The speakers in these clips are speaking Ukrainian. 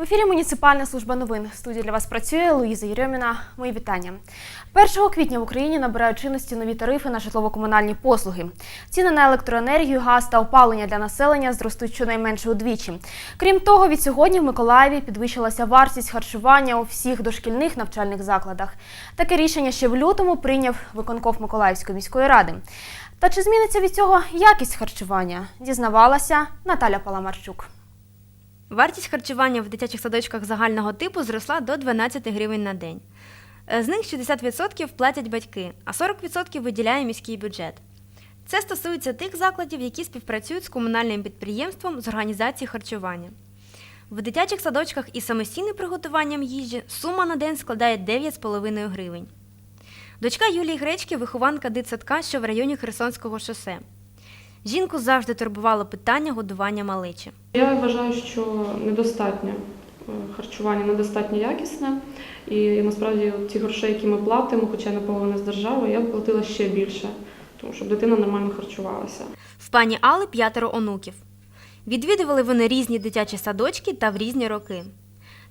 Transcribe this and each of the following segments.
В ефірі муніципальна служба новин. В студії для вас працює Луїза Єрьоміна. Мої вітання. 1 квітня в Україні набирають чинності нові тарифи на житлово-комунальні послуги. Ціни на електроенергію, газ та опалення для населення зростуть щонайменше удвічі. Крім того, від сьогодні в Миколаєві підвищилася вартість харчування у всіх дошкільних навчальних закладах. Таке рішення ще в лютому прийняв виконков Миколаївської міської ради. Та чи зміниться від цього якість харчування? Дізнавалася Наталя Паламарчук. Вартість харчування в дитячих садочках загального типу зросла до 12 гривень на день. Е, З них 60% платять батьки, а 40% виділяє міський бюджет. Це стосується тих закладів, які співпрацюють з комунальним підприємством з організації харчування. В дитячих садочках із самостійним приготуванням їжі сума на день складає 9,5 гривень. Дочка Юлії Гречки вихованка дитсадка, що в районі Херсонського шосе. Жінку завжди турбувало питання годування малечі. Я вважаю, що недостатньо е, харчування, недостатньо якісне. І насправді ті гроші, які ми платимо, хоча наповнена з держави, я б платила ще більше, тому щоб дитина нормально харчувалася. В пані Али п'ятеро онуків. Відвідували вони різні дитячі садочки та в різні роки.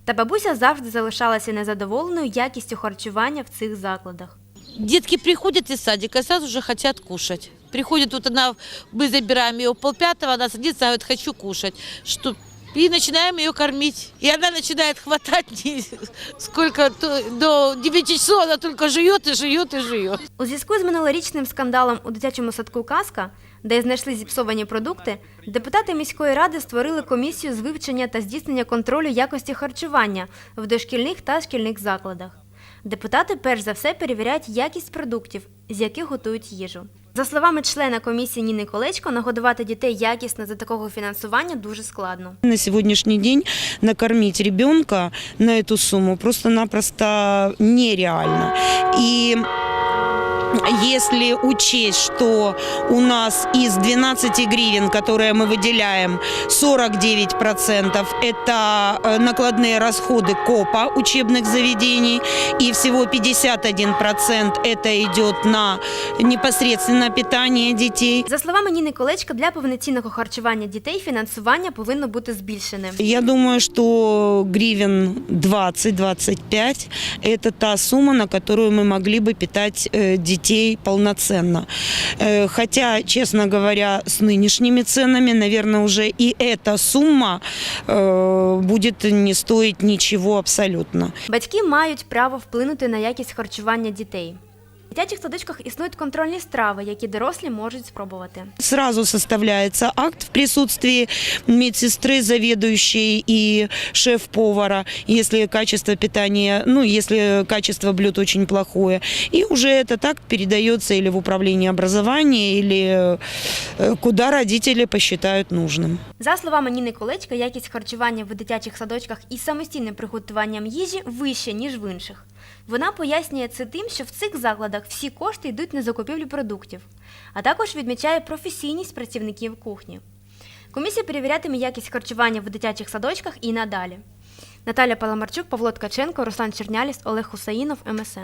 Та бабуся завжди залишалася незадоволеною якістю харчування в цих закладах. Детки приходят из садика и сразу же хотят кушать. Приходит вот она, мы забираем ее полпятого, она садится, говорит, хочу кушать. Что, и начинаем ее кормить. И она начинает хватать сколько, до 9 часов она только жует и жует и жует. У зв'язку з минулорічним скандалом у дитячому садку Казка, де знайшли зіпсовані продукти, депутати міської ради створили комісію з вивчення та здійснення контролю якості харчування в дошкільних та шкільних закладах. Депутати перш за все перевіряють якість продуктів, з яких готують їжу. За словами члена комісії Ніни Колечко, нагодувати дітей якісно за такого фінансування дуже складно. На сьогоднішній день накормити ребенка на эту суму просто-напросто нереально. И если учесть, что у нас из 12 гривен, которые мы выделяем, 49% это э, накладные расходы КОПа учебных заведений, и всего 51% это идет на непосредственно питание детей, За словами Ніни Колечко, для повноцінного харчування дітей фінансування повинно бути збільшене. Я думаю, что гривен 20-25 – это та сумма, на которую мы могли бы питать э, детей полноценно. Э, Хотя, честно говоря, с нынешними ценами, наверное, уже и эта сумма э, будет не стоить ничего абсолютно. Батьки мають право вплинути на якість харчування дітей. В дитячих садочках існують контрольні страви, які дорослі можуть спробувати. Сразу составляется акт в присутствии медсестры, заведующей и шеф-повара, если качество питания, ну, если качество блюд очень плохое. И уже этот акт передается или в управление образования, или э, куда родители посчитают нужным. За словами Ніни Колечка, якість харчування в дитячих садочках із самостійним приготуванням їжі вища, ніж в інших. Вона пояснює це тим, що в цих закладах всі кошти йдуть на закупівлю продуктів, а також відмічає професійність працівників кухні. Комісія перевірятиме якість харчування в дитячих садочках і надалі. Наталя Паламарчук, Павло Ткаченко, Руслан Черняліс, Олег Хусаїнов, МСН.